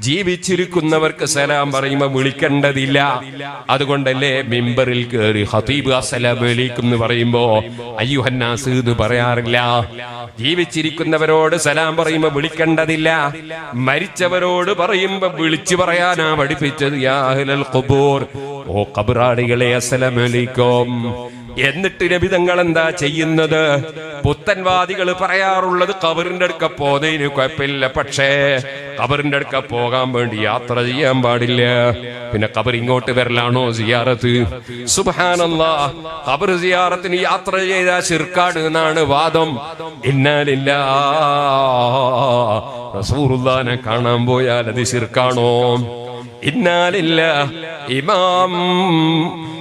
ജീവിച്ചിരിക്കുന്നവർക്ക് സലാം പറയുമ്പോൾ വിളിക്കേണ്ടതില്ല. അതുകൊണ്ടല്ലേ മിമ്പറിൽ കയറി ഹതീബ് അസലാം അലൈക്കും എന്ന് പറയുമ്പോ അയ്യുഹന്നാസ് എന്ന് പറയാറില്ല. ജീവിച്ചിരിക്കുന്നവരോട് സലാം പറയുമ്പോ വിളിക്കേണ്ടതില്ല. മരിച്ചവരോട് പറയുമ്പോ വിളിച്ചു പറയാനാ പഠിപ്പിച്ചത്. യാ അഹ്ലൽ ഖുബൂർ. ഓ കബറാടികളെ അസലമലിക്കും എന്നിട്ട് നബിതങ്ങൾ എന്താ ചെയ്യുന്നത്? പുത്തൻവാദികൾ പറയാറുള്ളത് കബറിന്റെ അടുക്ക പോകുന്നതിന് കുഴപ്പമില്ല. പക്ഷേ കബറിന്റെ അടുക്ക പോകാൻ വേണ്ടി യാത്ര ചെയ്യാൻ പാടില്ല. പിന്നെ കബർ ഇങ്ങോട്ട് വരലാണോ സിയാറത്ത്? സുബാനല്ല കബർ സിയാറത്തിന് യാത്ര ചെയ്ത ശിർക്കാട് എന്നാണ് വാദം. ഇന്നാലില്ല റസൂറുല്ലാനെ കാണാൻ പോയാൽ അത് ശിർക്കാണോ? ഇന്നാലില്ല ഇമാം لهم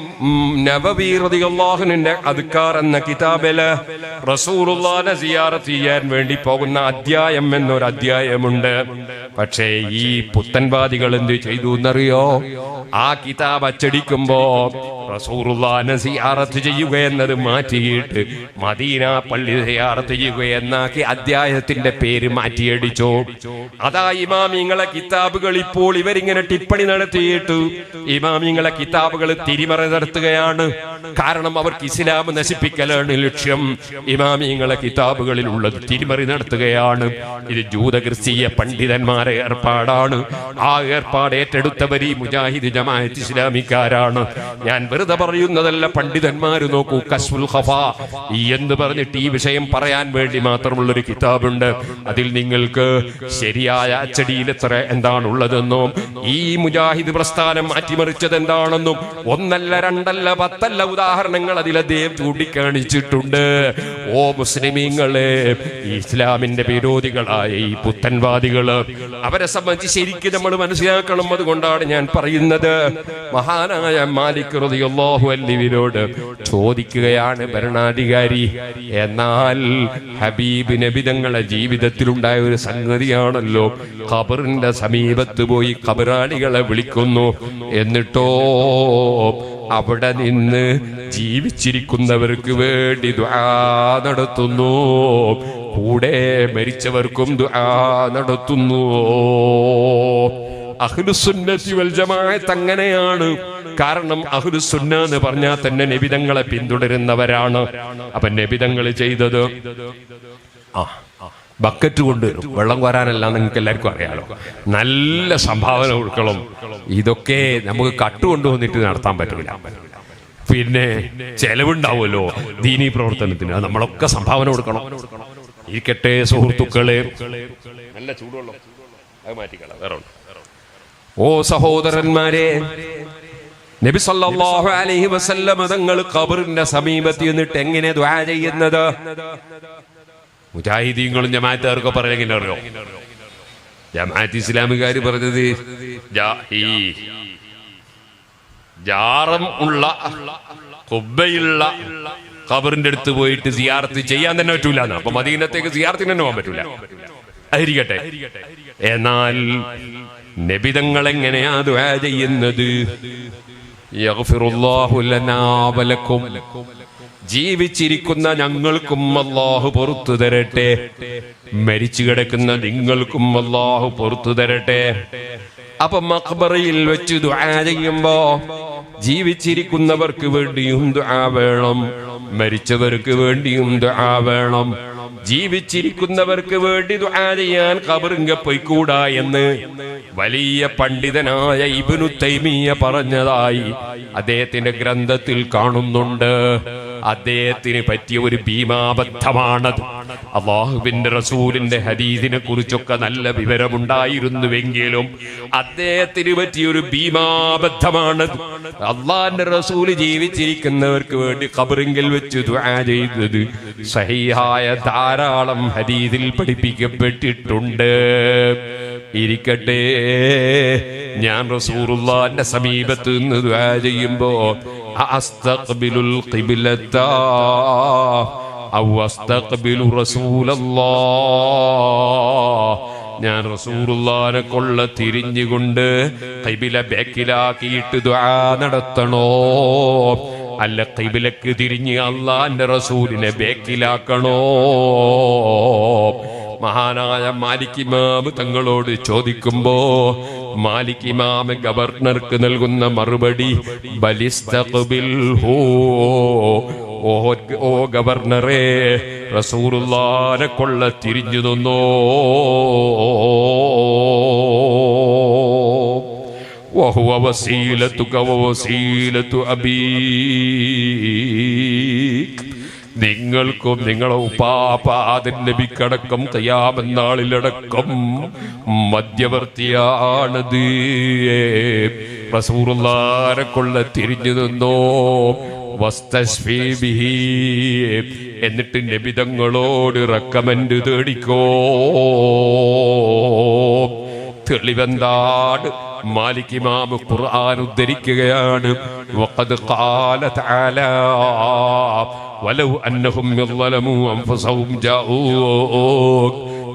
നബവി റളിയല്ലാഹുവിന്റെ അദ്കാർ എന്ന കിതാബിൽ റസൂലുള്ളാഹിനെ സിയാറത്ത് ചെയ്യാൻ വേണ്ടി പോകുന്ന അധ്യായം എന്നൊരു അധ്യായമുണ്ട്. പക്ഷേ ഈ പുത്തൻവാദികൾ എന്ത് ചെയ്തു എന്നറിയോ? ആ കിതാബ് അച്ചടിക്കുമ്പോ റസൂലുള്ളാഹിനെ സിയാറത്ത് ചെയ്യുക എന്നത് മാറ്റിയിട്ട് മദീന പള്ളി സിയാറത്ത് ചെയ്യുക എന്നാക്കി അധ്യായത്തിന്റെ പേര് മാറ്റിയടിച്ചു. അതാ ഇമാമിങ്ങളെ കിതാബുകൾ ഇപ്പോൾ ഇവരിങ്ങനെ ടിപ്പണി നടത്തിയിട്ട് ഇമാമിങ്ങളെ കിതാബുകൾ തിരിമറി നടത്തുകയാണ് കാരണം അവർക്ക് ഇസ്ലാം നശിപ്പിക്കലാണ് ലക്ഷ്യം. ഇമാമിങ്ങളെ കിതാബുകളിൽ ഉള്ളത് തിരിമറി നടത്തുകയാണ്. ഇത് ജൂത ക്രിസ്തീയ പണ്ഡിതന്മാരെ ഏർപ്പാടാണ്. ആ ഏർപ്പാട് ഏറ്റെടുത്തവർ ഈ മുജാഹിദ് ജമാഅത്ത് ഇസ്ലാമിക്കാരാണ്. ഞാൻ വെറുതെ പറയുന്നതല്ല പണ്ഡിതന്മാർ നോക്കൂ കസ്ഫുൽ ഖഫ. എന്ന് പറഞ്ഞിട്ട് ഈ വിഷയം പറയാൻ വേണ്ടി മാത്രമുള്ള ഒരു കിതാബുണ്ട്. അതിൽ നിങ്ങൾക്ക് ശരിയായ അച്ചടിയിൽ എത്ര എന്താണുള്ളതെന്നും ഈ മുജാഹിദ് പ്രസ്ഥാനം മാറ്റിമറിച്ചത് എന്താണെന്നും ഒന്നല്ല രണ്ടല്ല പത്തല്ല ഉദാഹരണങ്ങൾ അതിൽ അദ്ദേഹം ചൂണ്ടിക്കാണിച്ചിട്ടുണ്ട്. ഓ മുസ്ലിമീങ്ങളെ ഇസ്ലാമിന്റെ വിരോധികളായ ഈ പുത്തൻവാദികൾ അവരെ സംബന്ധിച്ച് ശരിക്കും നമ്മൾ മനസ്സിലാക്കണം അതുകൊണ്ടാണ് ഞാൻ പറയുന്നത്. മഹാനായ മാലിക് റളിയല്ലാഹു അല്ലിവിനോട് ചോദിക്കുകയാണ് ഭരണാധികാരി എന്നാൽ ഹബീബ് നബി തങ്ങളുടെ ജീവിതത്തിലുണ്ടായ ഒരു സംഗതിയാണല്ലോ. ഖബറിന്റെ സമീപത്ത് പോയി ഖബറാളികളെ വിളിക്കുന്നു. എന്നിട്ടോ അവിടെ നിന്ന് ജീവിച്ചിരിക്കുന്നവർക്ക് വേണ്ടി നടത്തുന്നു. കൂടെ മരിച്ചവർക്കും നടത്തുന്നു. അഹ്ലുസുന്നത്തി വൽ ജമാഅത്ത് അങ്ങനെയാണ്. കാരണം അഹ്ലുസുന്ന എന്ന് പറഞ്ഞാൽ തന്നെ നബിതങ്ങളെ പിന്തുടരുന്നവരാണ്. അപ്പൊ നബിതങ്ങൾ ചെയ്തത്? ആ ബക്കറ്റ് കൊണ്ടുവരും വെള്ളം കോരാനല്ല നിങ്ങൾക്ക് എല്ലാവർക്കും അറിയാലോ. നല്ല സംഭാവന കൊടുക്കണം ഇതൊക്കെ നമുക്ക് കട്ട് കൊണ്ടുവന്നിട്ട് നടത്താൻ പറ്റില്ല പിന്നെ ചെലവുണ്ടാവുമല്ലോ ദീനി പ്രവർത്തനത്തിന്. അത് നമ്മളൊക്കെ സംഭാവന കൊടുക്കണം. ഇരിക്കട്ടെ സുഹൃത്തുക്കളെ. നല്ല ചൂടുവെള്ളം. അത് മാറ്റിക്കളാം. വേറെ ഓ സഹോദരന്മാരെ നബി സല്ലല്ലാഹു അലൈഹി വസല്ലം തങ്ങൾ ഖബറിന്റെ സമീപത്ത് നിന്നിട്ട് എങ്ങനെ ദ്വാ ചെയ്യുന്നത്? മുജാഹിദീങ്ങളും ജമാഅത്തുകാർക്കും പറയുന്നത് അറിയോ? ജമാഅത്ത് ഇസ്ലാമുകാർ പറഞ്ഞത് ജാറം ഉള്ള കുബ്ബയുള്ള ഖബറിന്റെ അടുത്ത് പോയിട്ട് സിയാർത്ത് ചെയ്യാൻ തന്നെ പറ്റൂല അപ്പൊ മദീനത്തേക്ക് സിയാർത്തിന് തന്നെ പോകാൻ പറ്റൂല. ആയിരിക്കട്ടെ എന്നാൽ നബിതങ്ങൾ എങ്ങനെയാ ദുആ ചെയ്യുന്നത്? യഗ്ഫിറുല്ലാഹു ലനാ വലക്കും. ജീവിച്ചിരിക്കുന്ന ഞങ്ങൾക്കും അല്ലാഹു പുറത്തു തരട്ടെ. മരിച്ചു കിടക്കുന്ന നിങ്ങൾക്കും അല്ലാഹു പുറത്തു തരട്ടെ. അപ്പൊ മഖ്ബറയിൽ വെച്ച് ദുആ ചെയ്യുമ്പോ ജീവിച്ചിരിക്കുന്നവർക്ക് വേണ്ടിയും ദുആ വേണം. മരിച്ചവർക്ക് വേണ്ടിയും ദുആ വേണം. ജീവിച്ചിരിക്കുന്നവർക്ക് വേണ്ടി ദുആ ചെയ്യാൻ കബറിങ്ക പൊയ്ക്കൂടാ എന്ന് വലിയ പണ്ഡിതനായ ഇബ്നു തൈമിയ പറഞ്ഞതായി അദ്ദേഹത്തിന്റെ ഗ്രന്ഥത്തിൽ കാണുന്നുണ്ട്. അദ്ദേഹത്തിന് പറ്റിയ ഒരു ഭീമാബദ്ധമാണത്. അള്ളാഹുവിന്റെ റസൂലിന്റെ ഹദീദിനെ കുറിച്ചൊക്കെ നല്ല വിവരമുണ്ടായിരുന്നുവെങ്കിലും അദ്ദേഹത്തിന് പറ്റിയ ഒരു ഭീമാബദ്ധമാണത്. അള്ളാഹിന്റെ റസൂൽ ജീവിച്ചിരിക്കുന്നവർക്ക് വേണ്ടി ഖബറിങ്കിൽ വെച്ച് ദുആ ചെയ്തത് സഹിഹായ ധാരാളം ഹദീദിൽ പഠിപ്പിക്കപ്പെട്ടിട്ടുണ്ട്. ഇരിക്കട്ടെ ഞാൻ റസൂറുള്ളാന്റെ സമീപത്ത് നിന്ന് ദുആ ചെയ്യുമ്പോ അസ്തഖ്ബിലുൽ ഖിബ്ലത ഔ അസ്തഖ്ബിലു റസൂലല്ലാഹ് ഞാൻ റസൂറുള്ളാനെ കൊള്ള തിരിഞ്ഞുകൊണ്ട് കൈബില ബാക്കിലാക്കിയിട്ട് ദുആ നടത്തണോ? അല്ല കൈബിലക്ക് തിരിഞ്ഞ് അള്ളാന്റെ റസൂലിനെ ബേക്കിലാക്കണോ? മഹാനായ മാലിക് ഇമാം തങ്ങളോട് ചോദിക്കുമ്പോ മാലിക് ഇമാമ് ഗവർണർക്ക് നൽകുന്ന മറുപടി ബലിസ്തഖ്ബിൽ ഹോ ഓ ഓ ഗവർണറെ റസൂറുല്ലാനെ കൊള്ള തിരിഞ്ഞു നിന്നോ وهو وسيلتك ووسيلة أبيك നിങ്ങൾക്കും നിങ്ങളെ ഉപ്പാപാദൻ നബിക്കടക്കം കയ്യാമെന്നാളിലടക്കം മധ്യവർത്തിയാണത്. റസൂറുല്ലാരെ കൊള്ള തിരിഞ്ഞു നിന്നോ. എന്നിട്ട് നബിതങ്ങളോട് റെക്കമെന്റ് തേടിക്കോ? തെളിവെന്താണ്? മാലിക് ഇമാം ഖുർആൻ ഉദ്ധരിക്കുകയാണ്. വഖദ് വലവ് അന്നഹും അംഫസഹും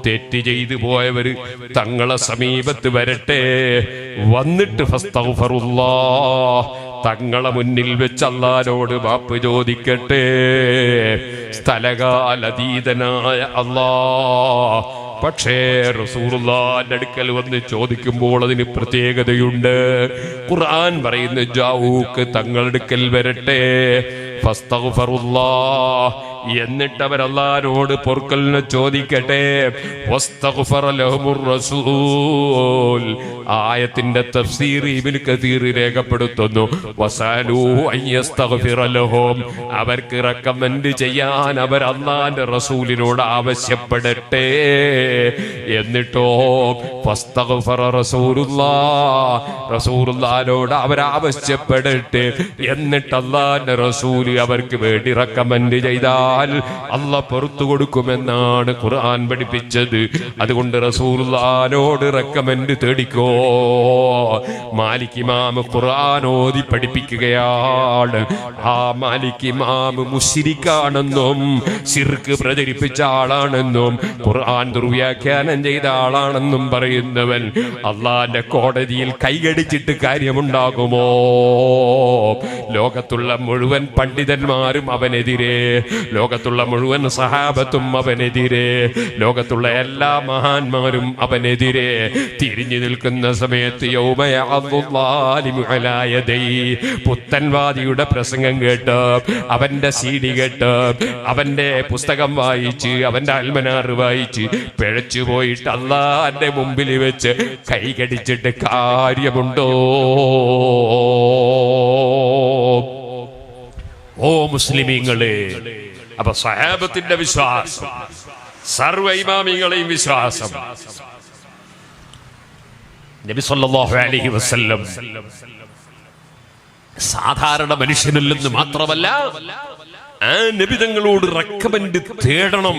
തെറ്റ് ചെയ്തു പോയവർ തങ്ങളെ സമീപത്ത് വരട്ടെ. വന്നിട്ട് തങ്ങളെ മുന്നിൽ വെച്ച് മാപ്പ് ചോദിക്കട്ടെ. സ്ഥലകാലതീതനായ അല്ലാ പക്ഷേ റസൂറുല്ലാന്റെ അടുക്കൽ വന്ന് ചോദിക്കുമ്പോൾ അതിന് പ്രത്യേകതയുണ്ട്. ഖുർആൻ പറയുന്ന ജാവൂക്ക് തങ്ങളെടുക്കൽ വരട്ടെ. ഫസ്തഗ്ഫിറുല്ലാഹ് എന്നിട്ട് അള്ളാഹിനോട് പൊറുക്കലിനെ ചോദിക്കട്ടെ. ആയത്തിന്റെ തഫ്സീർ രേഖപ്പെടുത്തുന്നു. അവർക്ക് റെക്കമെൻഡ് ചെയ്യാൻ അവർ അള്ളാന്റെ റസൂലിനോട് ആവശ്യപ്പെടട്ടെ. എന്നിട്ടോ റസൂറുല്ലാനോട് അവരാവശ്യപ്പെടട്ടെ എന്നിട്ട് അള്ളാഹിന്റെ റസൂൽ അവർക്ക് വേണ്ടി റെക്കമെൻഡ് ചെയ്താൽ അല്ല പുറത്തു കൊടുക്കുമെന്നാണ് ഖുർആൻ പഠിപ്പിച്ചത്. അതുകൊണ്ട് റസൂലുള്ളാഹിനോട് റെക്കമെൻഡ് തേടിക്കോ. മാലിക് ഇമാം ഖുർആൻ ഓതി പഠിപ്പിക്കുകയാണ്. ആ മാലിക് ഇമാം മുശ്രിക്കാണെന്നും ശിർക്ക് പ്രചരിപ്പിച്ച ആളാണെന്നും ഖുർആൻ ദുർവ്യാഖ്യാനം ചെയ്ത ആളാണെന്നും പറയുന്നവൻ അള്ളാന്റെ കോടതിയിൽ കൈകടിച്ചിട്ട് കാര്യമുണ്ടാകുമോ? ലോകത്തുള്ള മുഴുവൻ പണ്ഡിതന്മാരും അവനെതിരെ ലോകത്തുള്ള മുഴുവൻ സഹാബത്തും അവനെതിരെ ലോകത്തുള്ള എല്ലാ മഹാന്മാരും അവനെതിരെ തിരിഞ്ഞു നിൽക്കുന്ന സമയത്ത്. പുത്തൻവാദിയുടെ പ്രസംഗം കേട്ട് അവന്റെ സീഡി കേട്ട് അവന്റെ പുസ്തകം വായിച്ച് അവന്റെ അൽമനാറ് വായിച്ച് പിഴച്ചു പോയിട്ട് അള്ളാന്റെ മുമ്പിൽ വെച്ച് കൈകടിച്ചിട്ട് കാര്യമുണ്ടോ ഓ മുസ്ലിമീങ്ങളെ അപ്പൊ സഹാബത്തിന്റെ വിശ്വാസം സർവ ഇമാമികളെയും വിശ്വാസം. നബി സല്ലല്ലാഹു അലൈഹി വസല്ലം സാധാരണ മനുഷ്യനിൽ നിന്ന് മാത്രമല്ല ആ നബിതങ്ങളോട് റെക്കമെൻഡ് തേടണം.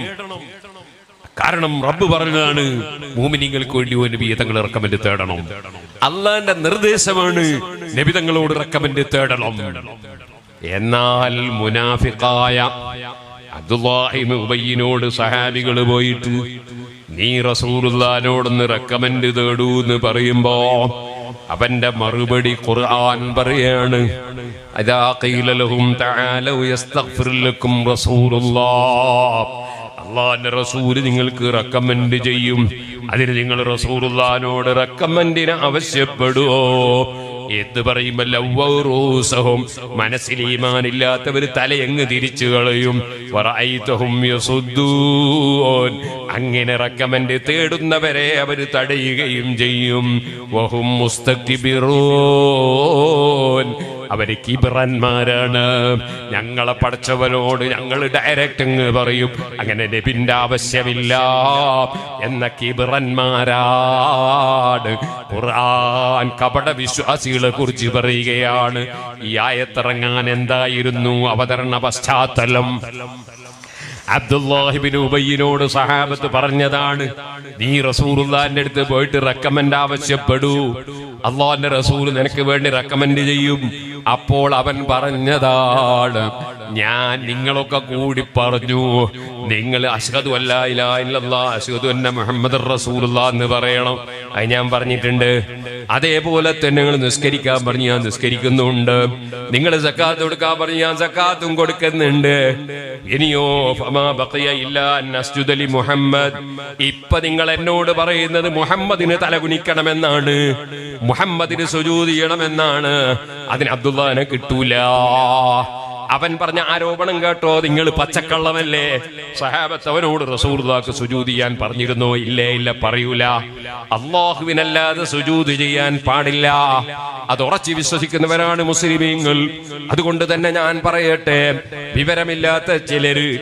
കാരണം റബ്ബ് പറഞ്ഞതാണ് മൂമിനിങ്ങൾക്ക് വേണ്ടി നബി തങ്ങൾ റെക്കമെൻഡ് തേടണം. അള്ളാന്റെ നിർദ്ദേശമാണ് നബിതങ്ങളോട് റെക്കമെൻഡ് തേടണം. എന്നാൽ മുനാഫിക്കായ അബ്ദുല്ലാഹിബ് ഉബയ്യനോട് സഹാബികൾ പോയിട്ട് നീ റസൂറുല്ലാനോടൊന്ന് റെക്കമെൻഡ് തേടൂ എന്ന് പറയുമ്പോ അവന്റെ മറുപടി ഖുർആൻ പറയാണ് അതാ ഖീല ലഹും തആലൗ റസൂലുള്ളാഹ് അള്ളാന്റെ റസൂൽ നിങ്ങൾക്ക് റെക്കമെൻഡ് ചെയ്യും. അതിന് നിങ്ങൾ റസൂലുള്ളാനോട് റെക്കമെൻഡിന് ആവശ്യപ്പെടുവോ? എന്ന് പറയുമ്പോ മനസ്സിൽ ഈമാനില്ലാത്തവര് തലയങ്ങ് തിരിച്ചു കളയും. അങ്ങനെ റക്കമെന്റ് തേടുന്നവരെ അവർ തടയുകയും ചെയ്യും. വഹും അവർ കിബറന്മാരാണ്. ഞങ്ങളെ പഠിച്ചവരോട് ഞങ്ങൾ ഡയറക്റ്റ് അങ്ങ് പറയും. അങ്ങനെ നബിന്റെ ആവശ്യമില്ല എന്ന കിബറന്മാരാണ്. ഖുർആൻ കപട വിശ്വാസികളെ കുറിച്ച് പറയുകയാണ്. ഈ ആയത്തിറങ്ങാൻ എന്തായിരുന്നു? അവതരണ പശ്ചാത്തലം. അബ്ദുല്ലാഹിബിൻ ഉബയ്യനോട് സഹാബത്ത് പറഞ്ഞതാണ് നീ റസൂറുല്ലാന്റെ അടുത്ത് പോയിട്ട് റെക്കമെൻഡ് ആവശ്യപ്പെടൂ. അള്ളാന്റെ റസൂൽ നിനക്ക് വേണ്ടി റെക്കമെൻഡ് ചെയ്യും. അപ്പോൾ അവൻ പറഞ്ഞതാണ് ഞാൻ നിങ്ങളൊക്കെ കൂടി പറഞ്ഞു നിങ്ങൾ അഷ്ഹദു അല്ലാ ഇല്ല ഇല്ലല്ലാ അഷ്ഹദു അന്ന മുഹമ്മദ് റസൂലുള്ള എന്ന് പറയണം. അത് ഞാൻ പറഞ്ഞിട്ടുണ്ട്. അതേപോലെ തന്നെ നിങ്ങൾ നിസ്കരിക്കാൻ പറഞ്ഞു ഞാൻ നിസ്കരിക്കുന്നുണ്ട്. നിങ്ങൾ സക്കാത്ത് കൊടുക്കാൻ പറഞ്ഞു ഞാൻ സക്കാത്തും കൊടുക്കുന്നുണ്ട്. ഇനിയോ ഇല്ലാ മുഹമ്മദ്. ഇപ്പൊ നിങ്ങൾ എന്നോട് പറയുന്നത് മുഹമ്മദിന് തലകുനിക്കണമെന്നാണ് മുഹമ്മദിന് സുജൂതിയണമെന്നാണ് അതിന് അബ്ദുല്ലാനെ കിട്ടൂല. അവൻ പറഞ്ഞ ആരോപണം കേട്ടോ? നിങ്ങൾ പച്ചക്കള്ളമല്ലേ? സഹാബത്ത് അവനോട് റസൂർദാക്ക് സുജൂത് ചെയ്യാൻ പറഞ്ഞിരുന്നോ? ഇല്ലേ ഇല്ല പറയൂല. അള്ളാഹുവിനല്ലാതെ സുജൂത് ചെയ്യാൻ പാടില്ല. അത് ഉറച്ചു വിശ്വസിക്കുന്നവരാണ് മുസ്ലിമീങ്ങൾ. അതുകൊണ്ട് തന്നെ ഞാൻ പറയട്ടെ വിവരമില്ലാത്ത ചിലര്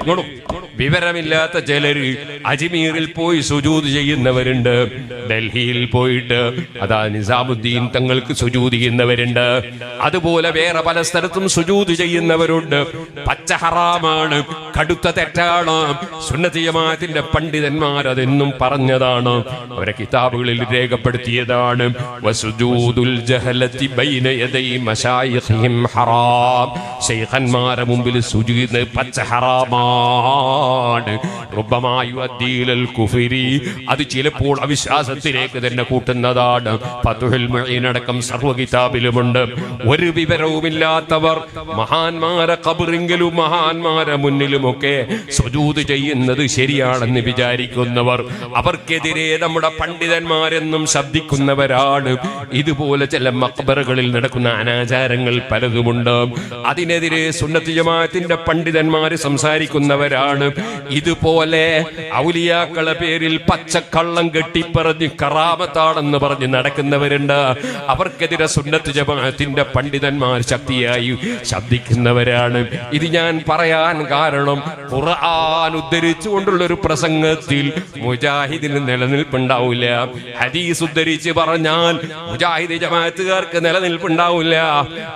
വിവരമില്ലാത്ത ചിലര് അജ്മീറിൽ പോയി സുജൂത് ചെയ്യുന്നവരുണ്ട്. ഡൽഹിയിൽ പോയിട്ട് അതാ നിസാമുദ്ദീൻ തങ്ങൾക്ക് സുജൂത് ചെയ്യുന്നവരുണ്ട്. അതുപോലെ വേറെ പല സ്ഥലത്തും സുജൂത് ചെയ്യുന്നവരുണ്ട്. പച്ച ഹറാമാണ് കടുത്ത തെറ്റാണ്. സുന്നതിയമാത്തിന്റെ പണ്ഡിതന്മാർ അതെന്നും പറഞ്ഞതാണ്. അവരെ കിതാബുകളിൽ രേഖപ്പെടുത്തിയതാണ്. ഹറാം. മുമ്പിൽ സുജൂദ് പച്ച ഹറാമാണ് കുഫരി. അത് ചിലപ്പോൾ അവിശ്വാസത്തിലേക്ക് തന്നെ കൂട്ടുന്നതാണ്. അടക്കം സർവ കിതാബിലുമുണ്ട്. ഒരു വിവരവുമില്ലാത്തവർ മഹാന്മാരെ കബറിങ്കിലും മഹാന്മാരെ മുന്നിലുമൊക്കെ സുജൂദ് ചെയ്യുന്നത് ശരിയാണെന്ന് വിചാരിക്കുന്നവർ. അവർക്കെതിരെ നമ്മുടെ പണ്ഡിതന്മാരെന്നും ശബ്ദിക്കുന്നവരാണ്. ഇതുപോലെ ചില മക്ബറുകളിൽ നടക്കുന്ന അനാചാരങ്ങൾ പലതുമുണ്ട്. അതിനെതിരെ സുന്നത്ത് ജമാഅത്തിന്റെ പണ്ഡിതന്മാര് സംസാരിക്കുന്നവരാണ്. ഇതുപോലെ ഔലിയാക്കളെ പേരിൽ പച്ചക്കള്ളം കെട്ടിപ്പറഞ്ഞ് കറാമത്താണെന്ന് പറഞ്ഞ് നടക്കുന്നവരുണ്ട്. അവർക്കെതിരെ സുന്നത്ത് ജമാഅത്തിന്റെ പണ്ഡിതന്മാർ ശക്തിയായി ശബ്ദിക്കുന്നവരാണ്. ഇത് ഞാൻ പറയാൻ കാരണം ഖുർആൻ ഉദ്ധരിച്ചുകൊണ്ടുള്ള ഒരു പ്രസംഗത്തിൽ മുജാഹിദിന് നിലനിൽപ്പുണ്ടാവില്ല. ഹദീസ് ഉദ്ധരിച്ച് പറഞ്ഞാൽ മുജാഹിദ് ജമാഅത്തുകാർക്ക് നിലനിൽപ്പുണ്ടാവില്ല.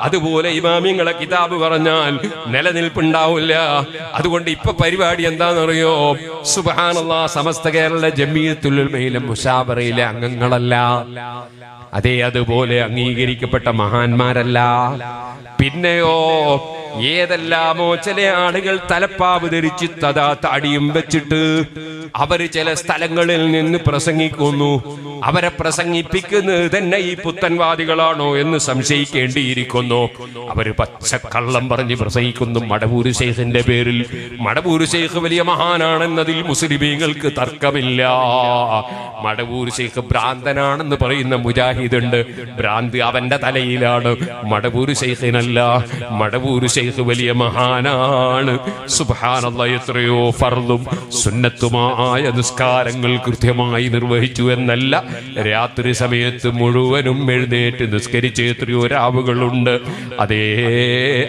അതുപോലെ ഇമാമിങ്ങളെ കിതാബ് പറഞ്ഞാൽ നിലനിൽപ്പുണ്ടാവില്ല. അതുകൊണ്ട് ഇപ്പൊ പരിപാടി എന്താണെന്നറിയോ? സുബാനുള്ള സമസ്ത കേരള ജമീയത്തുല്മയിലെ മുഷാബറയിലെ അംഗങ്ങളല്ല. അതേ അതുപോലെ അംഗീകരിക്കപ്പെട്ട മഹാന്മാരല്ല. പിന്നെയോ ഏതെല്ലാമോ ചില ആളുകൾ തലപ്പാവ് ധരിച്ച് തഥാ താടിയും വെച്ചിട്ട് അവർ ചില സ്ഥലങ്ങളിൽ നിന്ന് പ്രസംഗിക്കുന്നു. അവരെ പ്രസംഗിപ്പിക്കുന്നത് തന്നെ ഈ പുത്തൻവാദികളാണോ എന്ന് സംശയിക്കേണ്ടിയിരിക്കുന്നു. അവർ പച്ചക്കള്ളം പറഞ്ഞ് പ്രസംഗിക്കുന്നു. മടവൂര് ശേഖിന്റെ പേരിൽ. മടവൂര് ശേഖ് വലിയ മഹാനാണെന്നതിൽ മുസ്ലിമീങ്ങൾക്ക് തർക്കമില്ല. മടവൂർ ശേഖ് ഭ്രാന്തനാണെന്ന് പറയുന്ന മുജാഹിദ് ഉണ്ട്. ഭ്രാന്ത് അവന്റെ തലയിലാണ്. മടവൂര് ശേഖിനല്ല. മടവൂർ ശൈഖ് വലിയ മഹാനാണ്. സുബാനല്ല എത്രയോ ഫർദും സുന്നത്തുമായ നിസ്കാരങ്ങൾ കൃത്യമായി നിർവഹിച്ചു എന്നല്ല. രാത്രി സമയത്ത് മുഴുവനും എഴുന്നേറ്റ് നിസ്കരിച്ച് എത്രയോ രാവുകളുണ്ട്. അതേ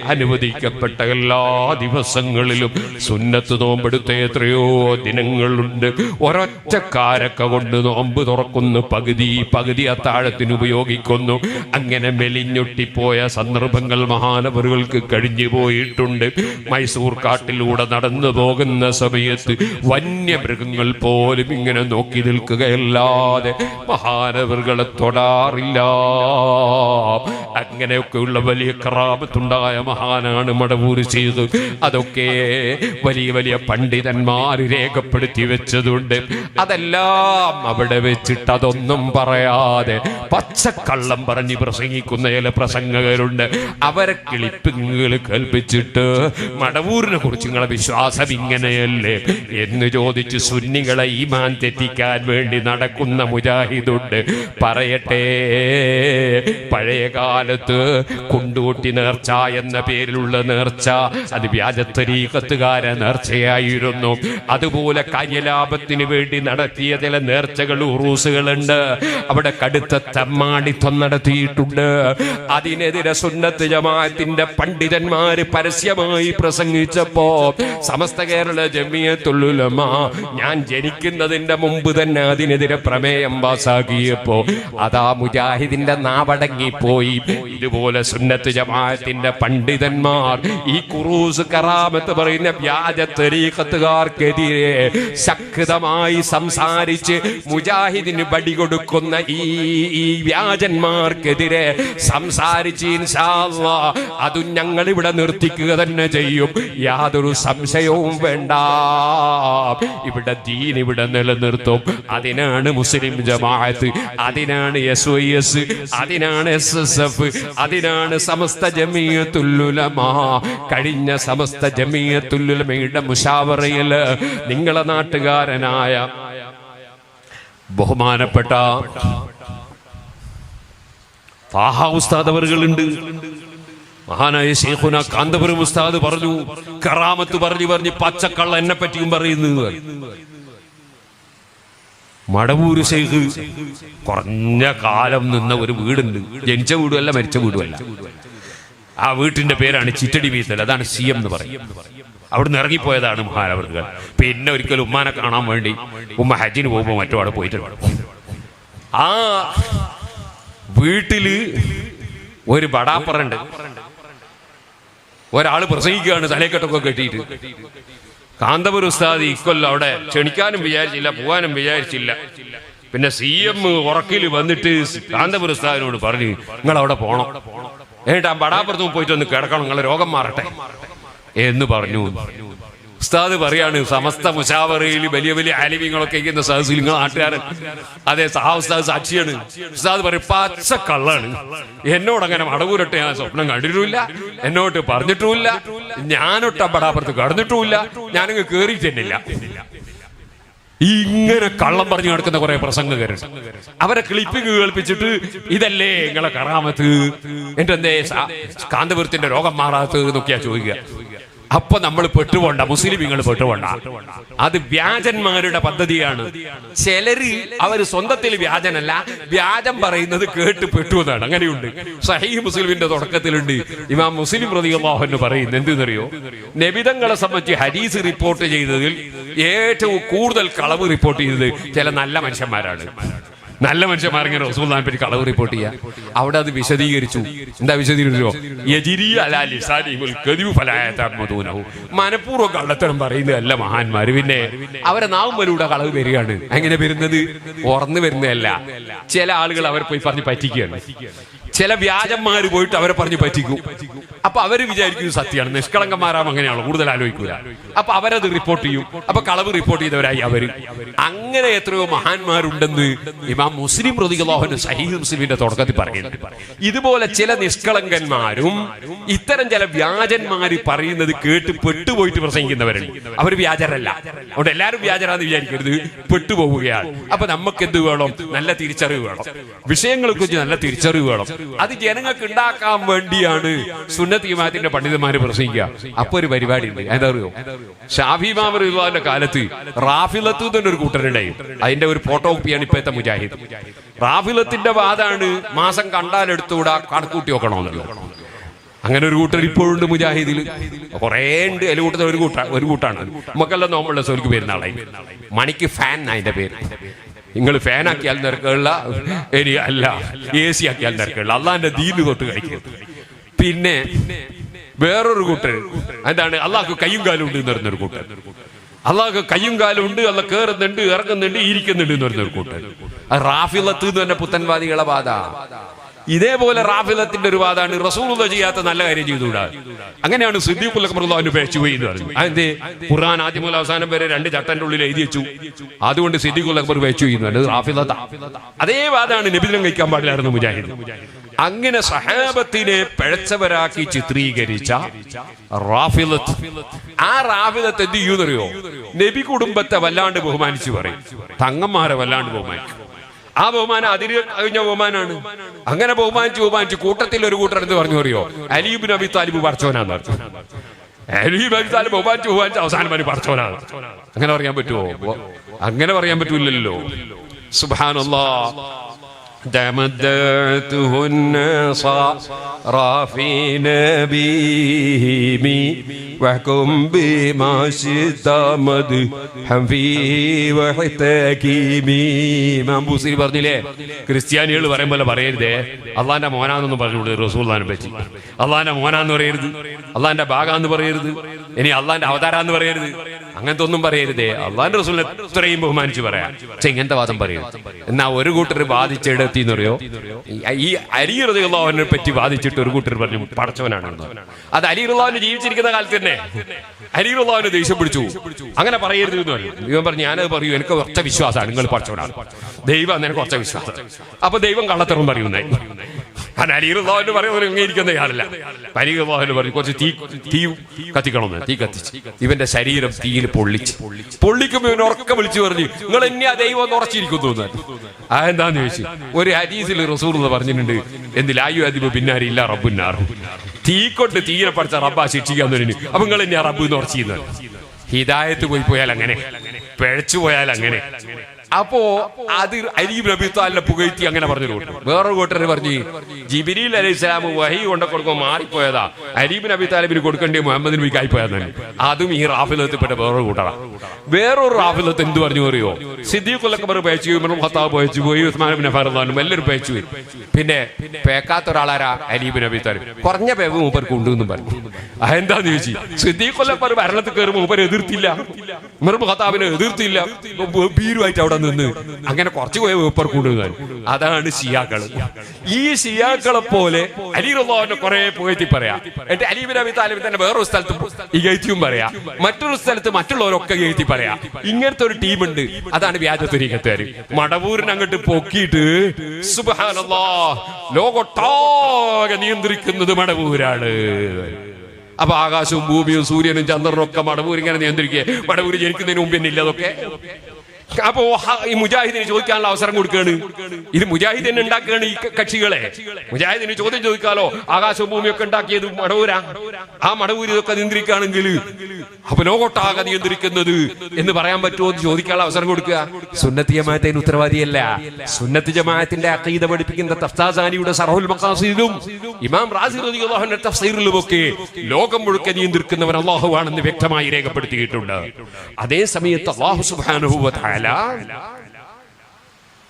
അനുവദിക്കപ്പെട്ട എല്ലാ ദിവസങ്ങളിലും സുന്നത്ത് നോമ്പെടുത്ത എത്രയോ ദിനങ്ങളുണ്ട്. ഒരൊറ്റ കാരക്ക കൊണ്ട് നോമ്പ് തുറക്കുന്നു. പകുതി പകുതി അത്താഴത്തിന് ഉപയോഗിക്കുന്നു. അങ്ങനെ മെലിഞ്ഞൊട്ടിപ്പോയ സന്ദർഭങ്ങൾ മഹാനവറുകൾക്ക് കഴിഞ്ഞു പോയിട്ടുണ്ട്. മൈസൂർ കാട്ടിലൂടെ നടന്നു പോകുന്ന സമയത്ത് വന്യമൃഗങ്ങൾ പോലും ഇങ്ങനെ നോക്കി നിൽക്കുകയല്ലാതെ മഹാനവറുകളെ തൊടാറില്ല. അങ്ങനെയൊക്കെയുള്ള വലിയ കറാമത്തുണ്ടായ മഹാനാണ് മടവൂര് ചെയ്തത് അതൊക്കെ വലിയ വലിയ പണ്ഡിതന്മാർ രേഖപ്പെടുത്തി വെച്ചതുണ്ട്. അതെല്ലാം അവിടെ വെച്ചിട്ട് അതൊന്നും പറയാതെ പച്ചക്കള്ളം പറഞ്ഞ് പ്രസംഗിക്കുന്ന ചില പ്രസംഗകരുണ്ട്. അവരെ കിളിപ്പിങ്ങൾ കേൾപ്പിച്ചിട്ട് മടവൂരിനെ കുറിച്ച് നിങ്ങളെ വിശ്വാസം ഇങ്ങനെയല്ലേ എന്ന് ചോദിച്ച് സുന്നികളെ ഈമാൻ തെറ്റിക്കാൻ വേണ്ടി നടക്കുന്ന മുജാഹിദുണ്ട്. പറയട്ടെ പഴയ കാലത്ത് കുണ്ടൂട്ടി നേർച്ച എന്ന പേരിലുള്ള നേർച്ച അത് വ്യാജത്തരീക്കത്തുകാരെ നേർച്ചയായിരുന്നു. അതുപോലെ കാര്യലാഭത്തിന് വേണ്ടി നടത്തിയ ചില നേർച്ചകൾ ഉറൂസുകളുണ്ട്. അവിടെ കടുത്ത തമ്മാടിത്വം നടത്തിയിട്ടുണ്ട്. അതിനെതിരെ സുന്നത്ത് ജമാഅത്തിന്റെ പണ്ഡിതന്മാര് പരസ്യമായി പ്രസംഗിച്ചപ്പോ സമസ്ത കേരള ജമിയത്തുള്ളുലമ ഞാൻ ജനിക്കുന്നതിന്റെ മുമ്പ് തന്നെ അതിനെതിരെ പ്രമേയം പാസാക്കിയപ്പോ അതാ മുജാഹിദിന്റെ നാവടങ്ങിപ്പോയി. ഇതുപോലെ സുന്നത്ത് ജമാഅത്തിന്റെ പണ്ഡിതന്മാർ ഈ കുറൂസ് കറാമത്ത് പറയുന്ന വ്യാജ തെരീക്കത്തുകാർക്കെതിരെ ശക്തമായി സംസാരിച്ച് മുജാഹിദിന് ബടി കൊടുക്കുന്ന ഈ ഈ വ്യാജന്മാർക്കെതിരെ സംസാരിച്ച് അതും ഞങ്ങൾ ഇവിടെ നിർത്തിക്കുക തന്നെ ചെയ്യും. യാതൊരു സംശയവും വേണ്ട. ഇവിടെ ദീൻ ഇവിടെ നിലനിർത്തും. അതിനാണ് മുസ്ലിം ജമാഅത്ത് അതിനാണ് എസ് വൈ എസ് അതിനാണ് എസ് എസ് എഫ് അതിനാണ് സമസ്ത ജമീയത്തുല്ലുലമാ കഴിഞ്ഞ സമസ്ത ജമീയത്തുല്ലുലമയുടെ മുഷാവറയിൽ നിങ്ങളെ നാട്ടുകാരനായ ബഹുമാനപ്പെട്ട ഫാഹ ഉസ്താദ് അവറുകളുണ്ട് മഹാനായ ശേഖുന കാന്തപുരം ഉസ്താദ് പറഞ്ഞു കറാമത്ത് പറഞ്ഞു പറഞ്ഞ് പച്ചക്കള്ള എന്നെ പറ്റിയും പറയുന്നു മടവൂര് ശേഖ് കുറഞ്ഞ കാലം നിന്ന ഒരു വീടുണ്ട്. ജനിച്ച വീടുമല്ല മരിച്ച വീടുമല്ല. ആ വീട്ടിന്റെ പേരാണ് ചിറ്റടി വീത്തൽ അതാണ് സി എം എന്ന് പറയും അവിടുന്ന് ഇറങ്ങിപ്പോയതാണ് മഹാനവർകൾ പിന്നെ ഒരിക്കലും ഉമ്മാനെ കാണാൻ വേണ്ടി ഉമ്മ ഹജ്ജിന് പോകുമ്പോൾ മറ്റോ അവിടെ പോയിട്ടുണ്ട്. ആ വീട്ടിൽ ഒരു ബടാപ്പറുണ്ട് ഒരാൾ പ്രസംഗിക്കുകയാണ് തലക്കെട്ടൊക്കെ കെട്ടിയിട്ട്. കാന്തപുര ഉസ്താദ് ഇക്കൊല്ലം അവിടെ ക്ഷണിക്കാനും വിചാരിച്ചില്ല പോകാനും വിചാരിച്ചില്ല. പിന്നെ സി എം ഉറക്കിൽ വന്നിട്ട് കാന്തപുര ഉസ്താദിനോട് പറഞ്ഞു നിങ്ങൾ അവിടെ പോണം. എന്നിട്ട് ആ ബടാപ്പുറത്ത് പോയിട്ട് ഒന്ന് കിടക്കണം നിങ്ങളെ രോഗം മാറട്ടെ. എന്ന് പറഞ്ഞു. ഉസ്താദ് പറയാണ് സമസ്ത മുഷാവറയിൽ വലിയ വലിയ ആലിമ്യങ്ങളൊക്കെ ഇരിക്കുന്ന സദസ്സിൽ നിങ്ങൾ നാട്ടുകാരൻ അതെ സഹാ ഉസ്താദ് സാക്ഷിയാണ്. ഉസ്താദ് പറയും പച്ച കള്ളാണ്. എന്നോട് അങ്ങനെ മടവൂരട്ടെ ഞാൻ സ്വപ്നം കണ്ടിട്ടില്ല എന്നോട്ട് പറഞ്ഞിട്ടുമില്ല. ഞാനൊട്ട അപ്പടാപ്പുറത്ത് കടന്നിട്ടുമില്ല. ഞാനങ്ങ് കേറി ചെന്നില്ല ഇങ്ങനെ കള്ളം പറഞ്ഞു നടക്കുന്ന കുറെ പ്രസംഗകരുണ്ട്. അവരെ ക്ലിപ്പിംഗ് കേൾപ്പിച്ചിട്ട് ഇതല്ലേ നിങ്ങളെ കറാമത്ത്? എന്റെ എന്തേ കാന്തപുരത്തിന്റെ രോഗം മാറാത്തത് എന്നൊക്കെയാ ചോദിക്കുക. അപ്പൊ നമ്മൾ പെട്ടുപോണ്ട മുസ്ലിമുകൾ പെട്ടുപോണ്ട. അത് വ്യാജന്മാരുടെ പദ്ധതിയാണ്. ചിലര് അവർ സ്വന്തത്തിൽ വ്യാജനല്ല വ്യാജം പറയുന്നത് കേട്ട് പെട്ടു എന്നാണ് അങ്ങനെയുണ്ട്. സഹീ മുസ്ലിമിന്റെ തുടക്കത്തിലുണ്ട്. ഇമാം മുസ്ലിം പ്രതികളോഹന് പറയുന്നത് എന്തെന്നറിയോ? നബിതങ്ങളെ സംബന്ധിച്ച് ഹരീസ് റിപ്പോർട്ട് ചെയ്തതിൽ ഏറ്റവും കൂടുതൽ കളവ് റിപ്പോർട്ട് ചെയ്തത് ചില നല്ല മനുഷ്യന്മാരാണ്. നല്ല മനുഷ്യൻ ഇങ്ങനെ റസൂൽദാൻ പറ്റി കളവ് റിപ്പോർട്ട് ചെയ്യുക അവിടെ അത് വിശദീകരിച്ചു. എന്താ വിശദീകരിച്ചോ. മനഃപൂർവം കള്ളത്തരം പറയുന്നതല്ല മഹാന്മാര് പിന്നെ അവരെ നാവും വലൂടെ കളവ് വരികയാണ്. എങ്ങനെ വരുന്നത്? ഓർന്നു വരുന്നതല്ല. ചില ആളുകൾ അവരെ പോയി പറഞ്ഞ് പറ്റിക്കുകയാണ്. ചില വ്യാജന്മാര് പോയിട്ട് അവരെ പറഞ്ഞ് പറ്റിക്കും. അപ്പൊ അവർ വിചാരിക്കുന്നത് സത്യമാണ്. നിഷ്കളങ്കന്മാരാം അങ്ങനെയാണോ? കൂടുതൽ ആലോചിക്കൂല. അപ്പൊ അവരത് റിപ്പോർട്ട് ചെയ്യും. അപ്പൊ കളവ് റിപ്പോർട്ട് ചെയ്തവരായി അവർ. അങ്ങനെ എത്രയോ മഹാന്മാരുണ്ടെന്ന് ഇമാം മുസ്ലിം പ്രതികളോഹന് സഹീദ് മുസ്ലിമിന്റെ തുടക്കത്തിൽ പറയുന്നത് ഇതുപോലെ ചില നിഷ്കളങ്കന്മാരും ഇത്തരം ചില വ്യാജന്മാര് പറയുന്നത് കേട്ട് പെട്ടുപോയിട്ട് പ്രസംഗിക്കുന്നവരുണ്ട്. അവർ വ്യാജരല്ല. അതുകൊണ്ട് എല്ലാവരും വ്യാജരാന്ന് വിചാരിക്കരുത്. പെട്ടുപോവുകയാണ്. അപ്പൊ നമുക്ക് എന്ത് വേണം? നല്ല തിരിച്ചറിവ് വേണം. വിഷയങ്ങളെ കുറിച്ച് നല്ല തിരിച്ചറിവ് വേണം. അത് ജനങ്ങൾക്ക് ഉണ്ടാക്കാൻ വേണ്ടിയാണ് സുന്നത്ത് ഇമാത്തിന്റെ പണ്ഡിതന്മാര് പ്രസംഗിക്കുക. അപ്പൊ ഒരു പരിപാടി ഉണ്ട് എന്താ അറിയോ? ഷാഫി മാമർ വിവാഹിന്റെ കാലത്ത് റാഫിലത്ത് ഒരു കൂട്ടരുണ്ടായി. അതിന്റെ ഒരു ഫോട്ടോ കോപ്പിയാണ് ഇപ്പോഴത്തെ മുജാഹിദ്. റാഫിലത്തിന്റെ വാദാണ് മാസം കണ്ടാൽ എടുത്തുകൂടാ കണക്കൂട്ടി നോക്കണമെന്നുള്ളത് അങ്ങനെ ഒരു കൂട്ടർ ഇപ്പോഴുണ്ട് മുജാഹിദിൽ കുറേ ഉണ്ട്. അതിൽ കൂട്ടത്തിൽ ഒരു ഒരു കൂട്ടാണ്. നമുക്കെല്ലാം നോമ്പുള്ള സോലിക്ക് പേരുന്നാളായി. മണിക്ക് ഫാൻ അതിന്റെ പേര്. നിങ്ങൾ ഫാനാക്കിയാൽ നിരക്കുള്ള ഇനി അല്ല എ സി ആക്കിയാൽ നിരക്കുള്ള അള്ളാന്റെ ദീന് തൊട്ട് കഴിക്കുന്നത് പിന്നെ വേറൊരു കൂട്ടർ. എന്താണ്? അള്ളാഹ് കയ്യും കാലും ഉണ്ട് എന്ന് പറഞ്ഞൊരു കൂട്ടർ. അള്ളാഹ് കയ്യും കാലും ഉണ്ട് അല്ല കേറുന്നുണ്ട് ഇറങ്ങുന്നുണ്ട് ഇരിക്കുന്നുണ്ട് എന്ന് പറഞ്ഞൊരു കൂട്ടർ. റാഫിലത്ത് എന്ന് തന്നെ പുത്തൻവാദികളെ ബാധ. ഇതേപോലെ റാഫിലത്തിന്റെ ഒരു വാദമാണ് റസൂൾ ചെയ്യാത്ത നല്ല കാര്യം ചെയ്തുകൂടാ. അങ്ങനെയാണ് സിദ്ദീഖുൽ അക്ബറുല്ലാഹു പേച്ചു എന്ന് പറഞ്ഞു അതെന്തേ? ഖുർആൻ ആദ്യം മുതൽ അവസാനം വരെ രണ്ട് ചട്ടന്റെ ഉള്ളിൽ എഴുതി വെച്ചു. അതുകൊണ്ട് സിദ്ദീഖുൽ അക്ബർ പേച്ചു ചെയ്യുന്നുണ്ട് റാഫിലത്ത അതേ വാദമാണ് നബിദിനം കഴിക്കാൻ പാടില്ലായിരുന്നു മുജാഹിദ്. അങ്ങനെ സഹാബത്തിനെ പിഴച്ചവരാക്കി ചിത്രീകരിച്ച റാഫിലത്ത് ആ റാഫിലത്ത് എന്ത് ചെയ്യുന്നറിയോ? നബി കുടുംബത്തെ വല്ലാണ്ട് ബഹുമാനിച്ചു പറയും. തങ്ങന്മാരെ വല്ലാണ്ട് ബഹുമാനിക്കും. ആ ബഹുമാനം അതിര് കഴിഞ്ഞ ബഹുമാനാണ് അങ്ങനെ ബഹുമാനിച്ച് ബഹുമാനിച്ച് കൂട്ടത്തിൽ ഒരു കൂട്ടർ എന്ന് പറഞ്ഞു അറിയോ? അലീബ് നബി താലിബ് പറച്ചോനാന്ന് പറഞ്ഞു. അലീബ് നബി താലിബ് ബഹുമാനിച്ച് ബഹുമാനിച്ച് അവസാനം വരെ പറച്ചോനാണ് അങ്ങനെ പറയാൻ പറ്റുമോ? അങ്ങനെ പറയാൻ പറ്റൂലല്ലോ സുബാനല്ലാ تمدته النصارى في نبيهم واحكم بما شئت مدحا فيه واحتكيمي ഇമാം ബൂസരി പറഞ്ഞില്ലേ ക്രിസ്ത്യാനികൾ പറയും പോലെ പറയരുതേ അള്ളാന്റെ മോനാന്നൊന്നും പറഞ്ഞുകൂടെ റസൂള്ളാനെ പറ്റി അള്ളാന്റെ മോനാന്ന് പറയരുത് അള്ളാന്റെ ഭാഗാന്ന് പറയരുത് ഇനി അള്ളാന്റെ അവതാരാന്ന് പറയരുത്. അങ്ങനത്തെ ഒന്നും പറയരുതേ. അള്ളാന്റെ റസൂലിനെ ഇത്രയും ബഹുമാനിച്ച് പറയാം. പക്ഷെ ഇങ്ങനത്തെ വാദം പറയരുത്. എന്നാ ഒരു കൂട്ടർ ബാധിച്ചെടുത്തി എന്നറിയോ ഈ അലി റളിയല്ലാഹുവിനെ പറ്റി ബാധിച്ചിട്ട് ഒരു കൂട്ടർ പറഞ്ഞു പടച്ചവനാണ്. അത് അലി റളിയല്ലാഹു ജീവിച്ചിരിക്കുന്ന കാലത്ത് തന്നെ. അലി റളിയല്ലാഹുവിനെ ദേഷ്യം പിടിച്ചു. അങ്ങനെ പറയരുത് എന്ന് പറഞ്ഞു. ഇവൻ പറഞ്ഞു ഞാനത് പറയൂ. എനിക്ക് ഒറ്റ വിശ്വാസമാണ്. നിങ്ങൾ പടച്ചവനാണ്. ദൈവം നിനക്ക് കുറച്ച വിശ്വാസം. അപ്പൊ ദൈവം കള്ളത്തറും പറയുന്നേ. അലിറുള്ളവന് പറയുന്നത് അംഗീകരിക്കുന്ന ആളില്ല അലിറുള്ളവന് പറഞ്ഞു കുറച്ച് തീ തീ കത്തിക്കണമെന്ന് തീ കത്തിച്ച്. ഇവന്റെ ശരീരം തീയിൽ പൊള്ളിച്ച്. പൊള്ളിക്കുമ്പോ ഇവൻ ഉറക്കം വിളിച്ചു പറഞ്ഞു നിങ്ങൾ എന്നെ ദൈവം എന്ന് ഉറച്ചിരിക്കുന്നു എന്ന്." ആ എന്താന്ന് ചോദിച്ചു. ഒരു ഹരീസിൽ റസൂർ എന്ന് പറഞ്ഞിട്ടുണ്ട് എന്തിൽ ആയു അതിബ് പിന്നാരി ഇല്ല റബ്ബുന്നാറും തീ കൊണ്ട് തീരെ പഠിച്ച റബ്ബാ ശിക്ഷിക്കാൻ പറഞ്ഞു അപ്പൊ നിങ്ങൾ എന്നെ റബ്ബ് എന്ന് ഉറച്ചിരുന്നത്? ഹിദായത്ത് പോയി പോയാൽ അങ്ങനെ പിഴച്ചു പോയാൽ അങ്ങനെ. അപ്പോ അത് അലീബ് നബി താലിനെ പുകഴ്ത്തി അങ്ങനെ പറഞ്ഞു വേറൊരു കൂട്ടർ പറഞ്ഞു ജിബിരിൽ അലൈഹി സ്വലാം വഹി കൊണ്ട കൊടുക്കുമ്പോൾ മാറിപ്പോയതാ. അലീബ് അബി താലിബിന് കൊടുക്കേണ്ടി മുഹമ്മദ് നബി പോയതാണ് അതും ഈ റാഫിലത്തിൽപ്പെട്ട വേറൊരു കൂട്ടറാ വേറൊരു റാഫിലത്ത് എന്ത് പറഞ്ഞു അറിയോ? സിദ്ദീഖുല്ലക്കബർ പേച്ചു ഇമറും ഖത്താബ് പേച്ചു പോയി ഉസ്മാൻ ഫർദാനും എല്ലാവരും പേച്ചു പിന്നെ പേക്കാത്ത ഒരാളാരാ അലീബ് നബി താലിബ്? കുറഞ്ഞ പേവ് മൂപ്പർക്ക് ഉണ്ടെന്നും പറഞ്ഞു. അതെന്താന്ന് ചോദിച്ചു? സിദ്ദീഖുല്ലക്കബർ ഭരണത്തിൽ കയറുമ്പോൾ മൂപ്പർ എതിർത്തില്ല. ഇമറും എതിർത്തില്ല. ഭീരുമായിട്ട് അവിടെ നിന്ന്. അങ്ങനെ കുറച്ച് പോയ വേപ്പർ കൂടുക അതാണ് ഷിയാക്കൾ. ഈ ഷിയാക്കളെ പോലെ അലി കുറെ പുകഴ്ത്തി പറയാ. എന്നിട്ട് അലീബിൻ അബി താലിബിൻ തന്നെ വേറൊരു സ്ഥലത്ത് ഇകഴ്ത്തിയും പറയാ. മറ്റൊരു സ്ഥലത്ത് മറ്റുള്ളവരൊക്കെ ഇകഴ്ത്തി പറയാ. ഇങ്ങനത്തെ ഒരു ടീമുണ്ട്. അതാണ് വ്യാജത്തുരീക്കത്തുകാർ മടവൂരിനെ അങ്ങോട്ട് പൊക്കിയിട്ട് ലോകൊട്ടാകെ നിയന്ത്രിക്കുന്നത് മടവൂരാണ്. അപ്പൊ ആകാശവും ഭൂമിയും സൂര്യനും ചന്ദ്രനും ഒക്കെ മടവൂർ ഇങ്ങനെ നിയന്ത്രിക്കുക മടവൂർ ജനിക്കുന്നതിന് മുമ്പ് ഇല്ല അതൊക്കെ. അപ്പോ ഈ മുജാഹിദിന് ചോദിക്കാനുള്ള അവസരം കൊടുക്കുകയാണ്. ഇത് മുജാഹിദിന് ഉണ്ടാക്കുകയാണ് ഈ കക്ഷികളെ. മുജാഹിദിന് ചോദ്യം ചോദിക്കാലോ ആകാശവും ഭൂമിയും ഒക്കെ ഉണ്ടാക്കിയത് മടവൂരാ. ആ മടവൂര് ഇതൊക്കെ നിയന്ത്രിക്കുകയാണെങ്കിൽ അപ്പൊ ലോകോട്ടാകെ നിയന്ത്രിക്കുന്നത് എന്ന് പറയാൻ പറ്റുമോ എന്ന് ചോദിക്കാനുള്ള അവസരം കൊടുക്കുക. സുന്നത്തി ജമാഅത്തിന് ഉത്തരവാദിയല്ല. സുന്നത്ത് ജമാഅത്തിന്റെ അഖീദ പഠിപ്പിക്കുന്ന തഫ്താസാനിയുടെ സർഹുൽ മഖാസിദിലും ഇമാം റാസി റളിയല്ലാഹുവിന്റെ തഫ്സീറിലും ഒക്കെ ലോകം മുഴുക്കെ നിയന്ത്രിക്കുന്നവൻ അള്ളാഹുവാണെന്ന് വ്യക്തമായി രേഖപ്പെടുത്തിയിട്ടുണ്ട്. അതേ സമയത്ത് അള്ളാഹു സുബ്ഹാനഹു വ തആല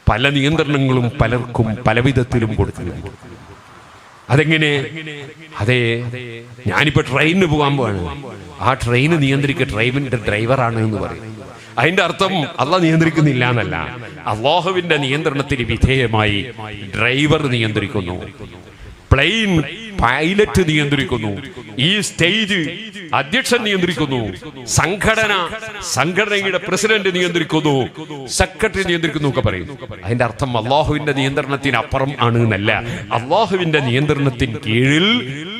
പല നിയന്ത്രണങ്ങളും പലർക്കും പല വിധത്തിലും കൊടുക്കുന്നുണ്ട് അതെങ്ങനെ? അതെ ഞാനിപ്പോ ട്രെയിനിന് പോകാൻ പോവാണ്. ആ ട്രെയിന് നിയന്ത്രിക്ക ട്രെയിനിന്റെ ഡ്രൈവറാണ് എന്ന് പറയും. അതിന്റെ അർത്ഥം അല്ല നിയന്ത്രിക്കുന്നില്ല എന്നല്ല. അള്ളാഹുവിന്റെ നിയന്ത്രണത്തിന് വിധേയമായി ഡ്രൈവർ നിയന്ത്രിക്കുന്നു. പ്ലെയിൻ പൈലറ്റ് നിയന്ത്രിക്കുന്നു. ഈ സ്റ്റേജ് അധ്യക്ഷൻ നിയന്ത്രിക്കുന്നു. സംഘടന സംഘടനയുടെ പ്രസിഡന്റ് നിയന്ത്രിക്കുന്നു. സെക്രട്ടറി നിയന്ത്രിക്കുന്നു ഒക്കെ പറയും. അതിന്റെ അർത്ഥം അള്ളാഹുവിന്റെ നിയന്ത്രണത്തിന് അപ്പുറം ആണ് എന്നല്ല. അള്ളാഹുവിന്റെ നിയന്ത്രണത്തിന് കീഴിൽ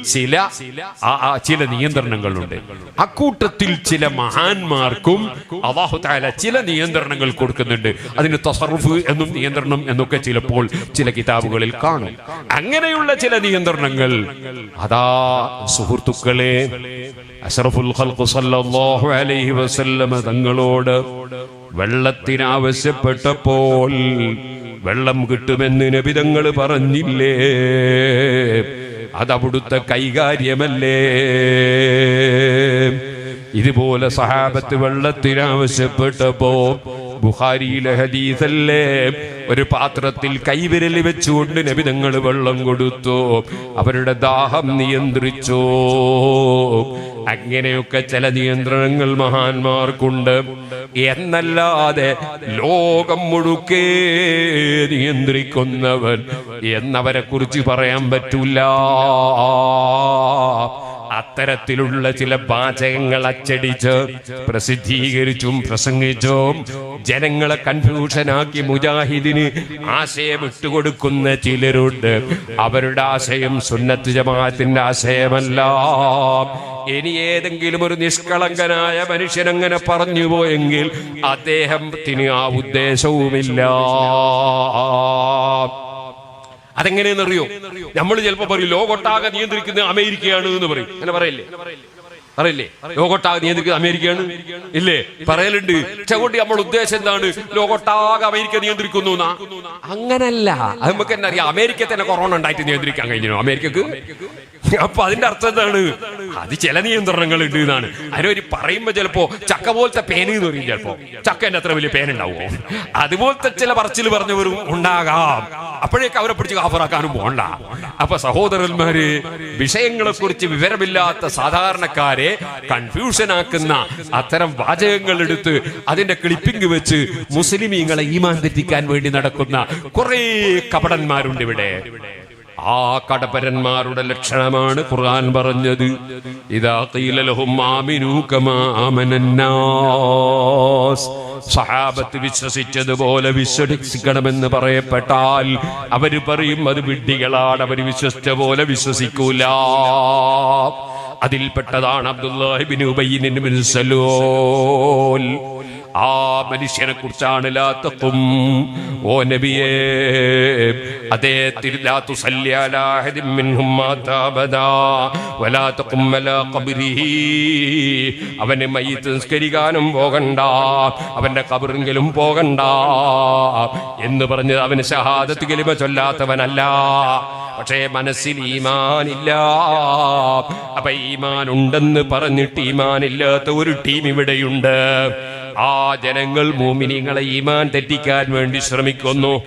ചില ചില നിയന്ത്രണങ്ങളുണ്ട്. അക്കൂട്ടത്തിൽ ചില മഹാന്മാർക്കും അള്ളാഹു താല ചില നിയന്ത്രണങ്ങൾ കൊടുക്കുന്നുണ്ട്. അതിന് തസറുഫ് എന്നും നിയന്ത്രണം എന്നൊക്കെ ചിലപ്പോൾ ചില കിതാബുകളിൽ കാണും. അങ്ങനെയുള്ള ചില നിയന്ത്രണങ്ങൾ അതാ സുഹൃത്തുക്കളെ അഷറഫുൽ സല്ലല്ലാഹു അലൈഹി വസല്ലമ തങ്ങളോട് വെള്ളത്തിനാവശ്യപ്പെട്ടപ്പോൾ വെള്ളം കിട്ടുമെന്ന് നബിതങ്ങൾ പറഞ്ഞില്ലേ? അതവിടുത്തെ കൈകാര്യമല്ലേ? ഇതുപോലെ സഹാബത്ത് വെള്ളത്തിന് ആവശ്യപ്പെട്ടപ്പോ ബുഹാരിയിലെ ഹദീസല്ലേ? ഒരു പാത്രത്തിൽ കൈവിരൽ വെച്ചുകൊണ്ട് നബിതങ്ങൾ വെള്ളം കൊടുത്തു. അവരുടെ ദാഹം നിയന്ത്രിച്ചു. അങ്ങനെയൊക്കെ ചില നിയന്ത്രണങ്ങൾ മഹാന്മാർക്കുണ്ട്. എന്നല്ലാതെ ലോകം മുഴുക്കേ നിയന്ത്രിക്കുന്നവൻ എന്നവരെ കുറിച്ച് പറയാൻ പറ്റൂല. അത്തരത്തിലുള്ള ചില വാചകങ്ങൾ അച്ചടിച്ച് പ്രസിദ്ധീകരിച്ചും പ്രസംഗിച്ചും ജനങ്ങളെ കൺഫ്യൂഷനാക്കി മുജാഹിദിന് ആശയം ഇട്ടുകൊടുക്കുന്ന ചിലരുണ്ട്. അവരുടെ ആശയം സുന്നത്ത് ജമാഅത്തിന്റെ ആശയമല്ല. ഇനി ഏതെങ്കിലും ഒരു നിഷ്കളങ്കനായ മനുഷ്യൻ അങ്ങനെ പറഞ്ഞു പോയെങ്കിൽ അദ്ദേഹത്തിന് ആ ഉദ്ദേശവുമില്ല. അതെങ്ങനെയെന്നറിയോ? നമ്മൾ ചിലപ്പോ പറയും ലോകൊട്ടാകെ നിയന്ത്രിക്കുന്നത് അമേരിക്കയാണ് എന്ന് പറയും. അങ്ങനെ പറയില്ലേ? അറിയില്ലേ ലോകൊട്ടാകെ നിയന്ത്രിക്കുന്നത് അമേരിക്കയാണ്? ഇല്ലേ? പറയലുണ്ട്. ചവിട്ടി നമ്മൾ ഉദ്ദേശം എന്താണ്? ലോകൊട്ടാകെ അമേരിക്ക നിയന്ത്രിക്കുന്നു അങ്ങനല്ല. അത് നമുക്ക് എന്നറിയാം അമേരിക്ക തന്നെ കൊറോണ ഉണ്ടായിട്ട് നിയന്ത്രിക്കാൻ കഴിഞ്ഞു. അമേരിക്കക്ക്? അപ്പൊ അതിന്റെ അർത്ഥം എന്താണ്? അത് ചില നിയന്ത്രണങ്ങൾ ഉണ്ട് എന്നാണ്. അതിനൊരു പറയുമ്പോ ചിലപ്പോ ചക്ക പോലത്തെ പേന എന്ന് പറയും ചിലപ്പോ. ചക്കന്റെ അത്ര വലിയ പേന ഉണ്ടാവുമോ അതുപോലത്തെ ചില പറച്ചിൽ പറഞ്ഞവരും ഉണ്ടാകാം. അപ്പോഴേക്ക് അവരെ പിടിച്ച് കാഫറാക്കാനും പോണ്ട അപ്പൊ സഹോദരന്മാര് വിഷയങ്ങളെ കുറിച്ച് വിവരമില്ലാത്ത സാധാരണക്കാരെ കൺഫ്യൂഷൻ ആക്കുന്ന അത്തരം വാചകങ്ങൾ എടുത്ത് അതിന്റെ ക്ലിപ്പിംഗ് വെച്ച് മുസ്ലിമീങ്ങളെ ഈമാൻ തെറ്റിക്കാൻ വേണ്ടി നടക്കുന്ന കുറെ കപടന്മാരുണ്ട് ഇവിടെ. ആ കടപ്പരന്മാരുടെ ലക്ഷണമാണ് ഖുർആൻ പറഞ്ഞത്. ഇതാ സഹാബത്ത് വിശ്വസിച്ചതുപോലെ വിശ്വസിക്കണമെന്ന് പറയപ്പെട്ടാൽ അവർ പറയും അത് വിഡ്ഢികളാണ് അവർ വിശ്വസിച്ച പോലെ വിശ്വസിക്കൂല. അതിൽപ്പെട്ടതാണ് അബ്ദുല്ലാഹിബിൻ ഉബൈനിൻ സലൂൽ ആ മനുഷ്യനെ കുറിച്ചാണ് ഓ നബിയേ അലാ അവനെ മയ്യിത്ത് നിസ്കരിക്കാനും പോകണ്ട അവന്റെ കബറിങ്കിലും പോകണ്ട എന്ന് പറഞ്ഞ് അവന് ഷഹാദത്ത് കലിമ ചൊല്ലാത്തവനല്ല. പക്ഷേ മനസ്സിൽ ഈമാനില്ല. അപ്പൊ ഈമാൻ ഉണ്ടെന്ന് പറഞ്ഞിട്ട് ഈമാനില്ലാത്ത ഒരു ടീം ഇവിടെയുണ്ട്. ആ ജനങ്ങൾ മൂമിനിങ്ങളെ ഈമാൻ തെറ്റിക്കാൻ വേണ്ടി ശ്രമിക്കുന്നു.